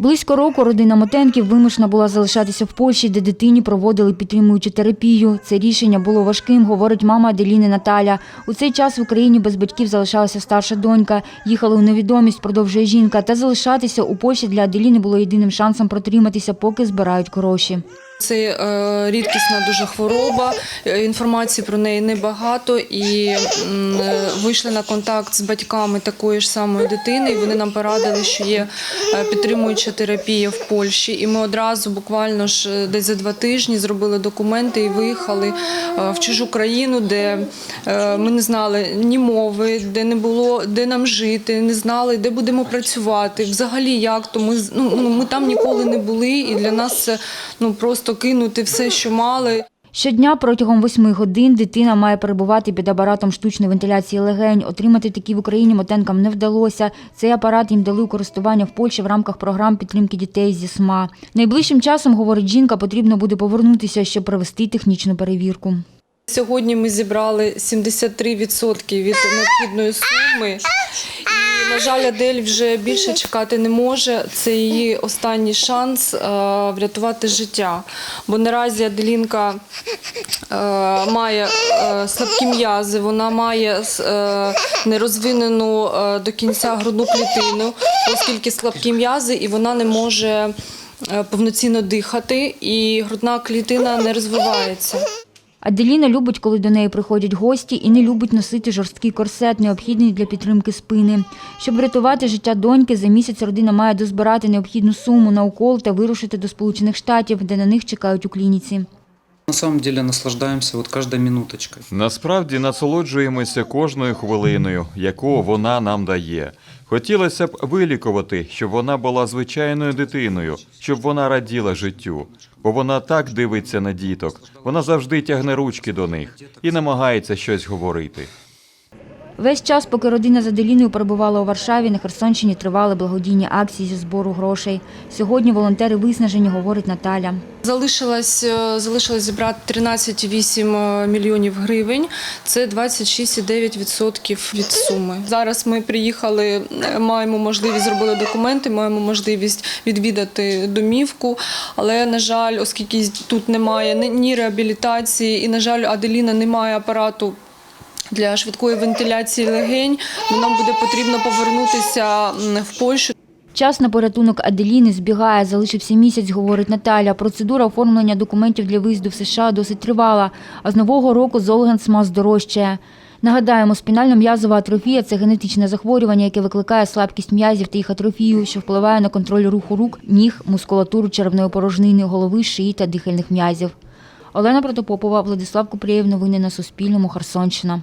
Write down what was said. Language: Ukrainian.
Близько року родина Мотенків вимушена була залишатися в Польщі, де дитині проводили підтримуючу терапію. Це рішення було важким, говорить мама Аделіни Наталя. У цей час в Україні без батьків залишалася старша донька. Їхали у невідомість, продовжує жінка. Та залишатися у Польщі для Аделіни було єдиним шансом протриматися, поки збирають гроші. Це е, рідкісна дуже хвороба. е, Інформації про неї небагато, і е, вийшли на контакт з батьками такої ж самої дитини. І вони нам порадили, що є підтримуюча терапія в Польщі. І ми одразу, буквально ж десь за два тижні, зробили документи і виїхали в чужу країну, де ми не знали ні мови, де не було де нам жити, не знали, де будемо працювати. Взагалі, як то ми ну, ну, ми там ніколи не були, і для нас це ну просто кинути все, що мали. Щодня протягом восьми годин дитина має перебувати під апаратом штучної вентиляції легень. Отримати такі в Україні мотенкам не вдалося. Цей апарат їм дали у користування в Польщі в рамках програм підтримки дітей зі СМА. Найближчим часом, говорить жінка, потрібно буде повернутися, щоб провести технічну перевірку. Сьогодні ми зібрали 73% від необхідної суми. На жаль, Адель вже більше чекати не може. Це її останній шанс е, врятувати життя. Бо наразі Аделінка е, має е, слабкі м'язи, вона має нерозвинену до кінця грудну клітину, оскільки слабкі м'язи, і вона не може повноцінно дихати, і грудна клітина не розвивається. Аделіна любить, коли до неї приходять гості, і не любить носити жорсткий корсет, необхідний для підтримки спини. Щоб врятувати життя доньки, за місяць родина має дозбирати необхідну суму на укол та вирушити до Сполучених Штатів, де на них чекають у клініці. На самом деле наслаждаемся вот каждой минуточкой. Насправді насолоджуємося кожною хвилиною, яку вона нам дає. Хотілося б вилікувати, щоб вона була звичайною дитиною, щоб вона раділа життю. Бо вона так дивиться на діток, вона завжди тягне ручки до них і намагається щось говорити. Весь час, поки родина з Аделіною перебувала у Варшаві, на Херсонщині тривали благодійні акції зі збору грошей. Сьогодні волонтери виснажені, говорить Наталя. Залишилось, е, залишилось зібрати 13,8 мільйонів гривень. Це 26,9% від суми. Зараз ми приїхали, е, маємо можливість зробили документи, маємо можливість відвідати домівку. Але на жаль, оскільки тут немає ні реабілітації, і на жаль, Аделіна не має апарату. Для швидкої вентиляції легень нам буде потрібно повернутися в Польщу. Час на порятунок Аделіни збігає, залишився місяць, говорить Наталя. Процедура оформлення документів для виїзду в США досить тривала, а з нового року Золгенсма здорожчає. Нагадаємо, спінально-м'язова атрофія – це генетичне захворювання, яке викликає слабкість м'язів та їх атрофію, що впливає на контроль руху рук, ніг, мускулатуру черевної порожнини, голови, шиї та дихальних м'язів. Олена Протопопова, Владислав Купрієв. Новини на Суспільному. Херсонщина.